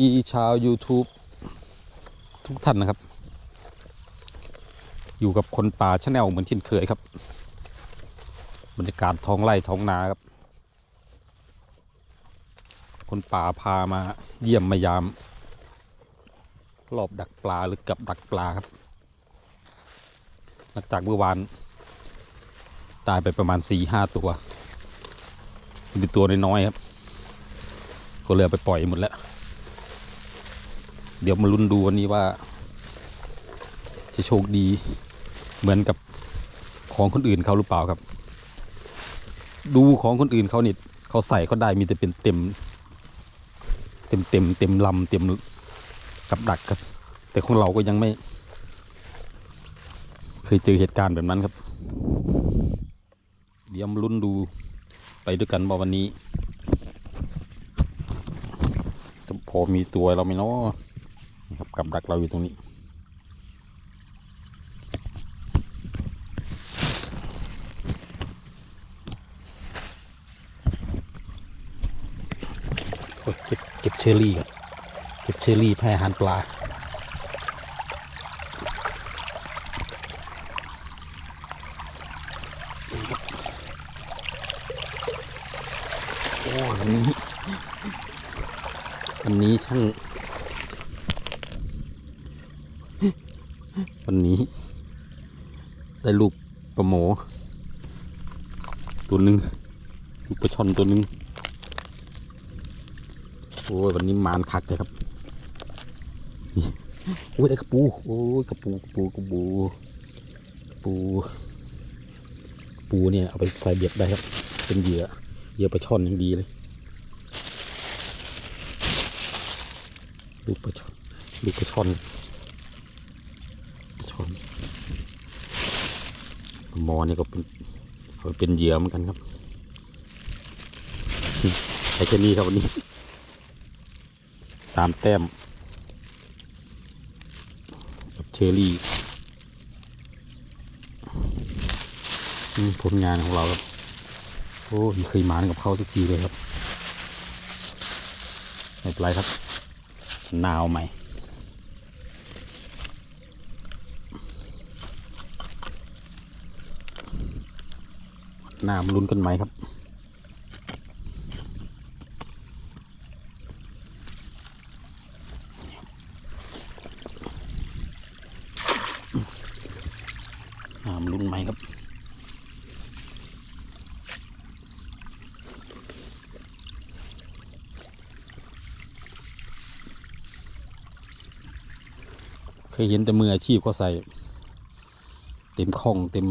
มีชาว YouTube ทุกท่านนะครับ อยู่กับคนป่าชาแนลเหมือนเช่นเคยครับ บรรยากาศท้องไร่ท้องนาครับ คนป่าพามาเยี่ยมมายาม รอบดักปลาหรือกับดักปลาครับหลังจากเมื่อวานตายไปประมาณสี่ห้าตัวเป็นตัวน้อยๆครับ ก็เลยเอไปปล่อยหมดแล้ว เดี๋ยวมาลุ้นดูวันนี้ว่า จะโชคดีเหมือนกับของคนอื่นเขาหรือเปล่าครับ ดูของคนอื่นเขานี่เขาใส่เขาได้มีแต่เป็นเต็ม เต็มเต็มเต็มลำเต็มกับดักครับ แต่ของเราก็ยังไม่ เคยเจอเหตุการณ์แบบนั้นครับ เดี๋ยวมาลุ้นดูไปด้วยกันว่าวันนี้จะพอมีตัวเราไหมเนาะ กับดักเราอยู่ตรงนี้ เก็บเก็บเชอรี่ก่อนเก็บเชอรี่ให้อาหารปลาโอ้วันนี้วันนี้ช่าง วันนี้ ได้ลูกปลาหมอตัวหนึ่งลูกปลาช่อนตัวหนึ่งโอ้ยวันนี้มานคักเลยครับโอ้ยได้กระปูโอ้ยกระปูกระปูกระปูกระปูกระปูเนี่ยเอาไปใส่เบ็ดได้ครับ เป็นเหยื่อเหยื่อปลาช่อนยังดีเลยลูกปลาช่อนลูกปลาช่อนปลาช่อน หมอนี่ก็เป็นเป็นเหยื่อเหมือนกันครับไอ้แค่นี้ครับวันนี้ สามแต้ม กับเชอรี่ผลงานของเราครับ โอ้ยเคยมากับเขาสักทีเลยครับ ไม่เป็นไรครับ หนาวใหม่ หน้ามลุ้นกันไหมครับ หน้ามาลุ้นไหมครับเคยเห็นแต่มืออาชีพเขาใส่ เต็มข้องเต็ม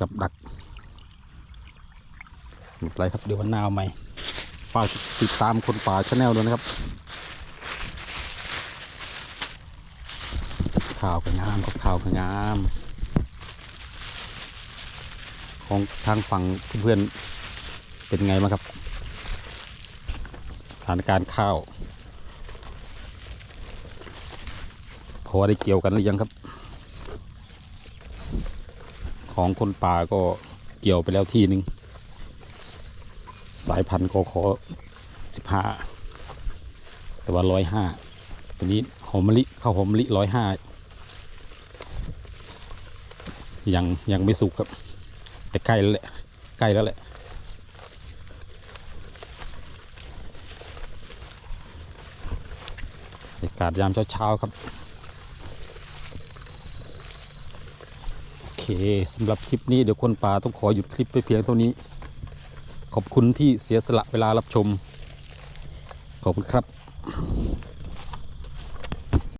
กับดัก ไม่เป็นไรครับเดี๋ยววันหน้าเอาใหม่ฝากติดตามคนป่าชาแนลด้วยนะครับข่าวก็งามกับข่าวก็งาม ของทางฝั่งเพื่อนเป็นไงบ้างครับสถานการณ์ข้าวพอได้เกี่ยวกันหรือยังครับ ของคนป่าก็เกี่ยวไปแล้วที่หนึ่ง สายพันธุ์กขอสิบห้าแต่ว่าร้อยห้าตัวนี้หอมมะลิข้าวหอมมะลิร้อยห้ายังยังไม่สุกครับ แต่ใกล้แล้วแหละใกล้แล้วแหละบรรยากาศยามเช้าๆครับ โอเคสำหรับคลิปนี้เดี๋ยวคนป่าต้องขอหยุดคลิปไปเพียงเท่านี้ ขอบคุณที่เสียสละเวลารับชม ขอบคุณครับ